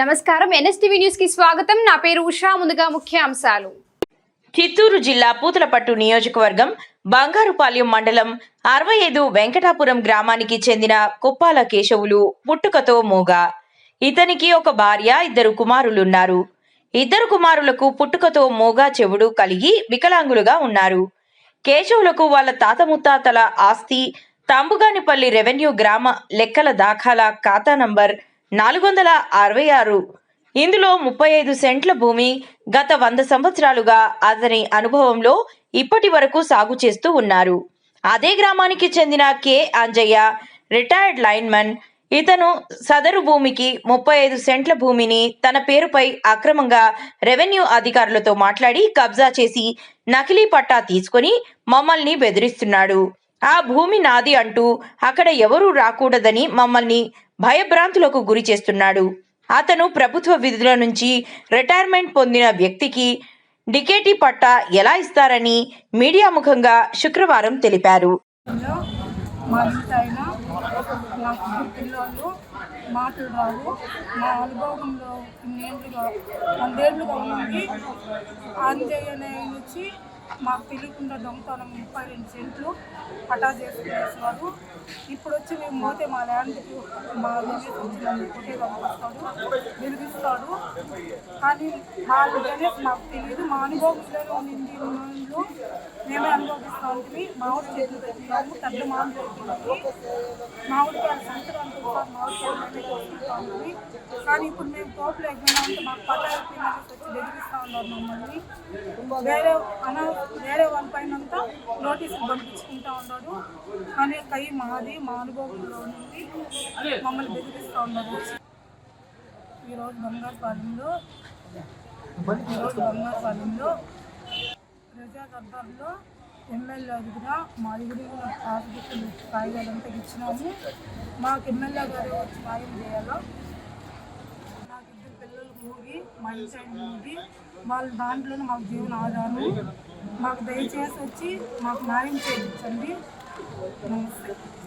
నమస్కారం. ఎన్ఎస్టీవీ న్యూస్కి స్వాగతం. నా పేరు ఉషా. ముందుగా ముఖ్య అంశాలు చిత్తూరు జిల్లా పూతలపట్టు నియోజకవర్గం బంగారుపాలెం మండలం అరవై ఐదు వెంకటాపురం గ్రామానికి చెందిన కుప్పాల కేశవులు పుట్టుకతో మూగ. ఇతనికి ఒక భార్య ఇద్దరు కుమారులున్నారు. ఇద్దరు కుమారులకు పుట్టుకతో మూగా చెవుడు కలిగి వికలాంగులుగా ఉన్నారు. కేశవులకు వాళ్ళ తాత ముత్తాతల ఆస్తి తంబుగానిపల్లి రెవెన్యూ గ్రామ లెక్కల దాఖలా ఖాతా నంబర్ నాలుగు వందల అరవై ఆరు. ఇందులో ముప్పై ఐదు సెంట్ల భూమి గత వంద సంవత్సరాలుగా అతని అనుభవంలో ఇప్పటి వరకు సాగు చేస్తూ ఉన్నారు. అదే గ్రామానికి చెందిన కె. అంజయ్య రిటైర్డ్ లైన్మన్ ఇతను సదరు భూమికి ముప్పై ఐదు సెంట్ల భూమిని తన పేరుపై అక్రమంగా రెవెన్యూ అధికారులతో మాట్లాడి కబ్జా చేసి నకిలీ పట్టా తీసుకొని మమ్మల్ని బెదిరిస్తున్నాడు. ఆ భూమి నాది అంటూ అక్కడ ఎవరూ రాకూడదని మమ్మల్ని భయభ్రాంతులకు గురి చేస్తున్నాడు. అతను ప్రభుత్వ విధుల నుంచి రిటైర్మెంట్ పొందిన వ్యక్తికి డికేటీ పట్టా ఎలా ఇస్తారని మీడియా ముఖంగా శుక్రవారం తెలిపారు. మా మాటలు రావు అనుభవంలో వందేళ్ళుగా ఉంది వచ్చి మాకు తెలియకుండా దొంగతనం ముప్పై రెండు సెంట్లు పటా చేసుకునేసారు ఇప్పుడు వచ్చి మేము పోతే మా ల్యాండ్కి మా గణేష్ వచ్చి నన్ను కొట్టే పంపిస్తాడు వెలిగిస్తాడు కానీ మా గణేష్ మాకు తెలియదు మా అనుభవంలోనే ఉండింది. ఇన్నేళ్ళు మేమే అనుభవిస్తూ ఉంటుంది మామిడి చెట్లు పెట్టినాము పెద్ద మామిడి చెట్లు మామిడికాయలు సంక్రాంతి ఒకసారి మామిడికాయలు ఉంటుంది కానీ ఇప్పుడు మేము తోపులు ఎగ్గినా మాకు పట్టాలు వచ్చి బెదిరిస్తూ ఉన్నారు మమ్మల్ని. వేరే అన వేరే వాళ్ళ పైన అంతా నోటీసులు పంపించుకుంటా ఉన్నాడు కానీ కై మాది మా అనుభవంలో నుండి మమ్మల్ని బెదిరిస్తూ ఉన్నారు. ఈరోజు బంగారుపాలెంలో ఈరోజు బంగారుపాలెంలో ప్రజా దర్బార్లో ఎమ్మెల్యే దగ్గర మా దగ్గర పాస్బుక్లు కాగితాలంతా ఇచ్చినాము. మాకు ఎమ్మెల్యే గారు వచ్చి సాయం చేయాలో నాకు ఇద్దరు పిల్లలు మూగి మా ఇంటి ఉంది వాళ్ళ దాంట్లోనే మాకు జీవన ఆధారం మాకు దయచేసి వచ్చి మాకు న్యాయం చేయించండి. నమస్తే.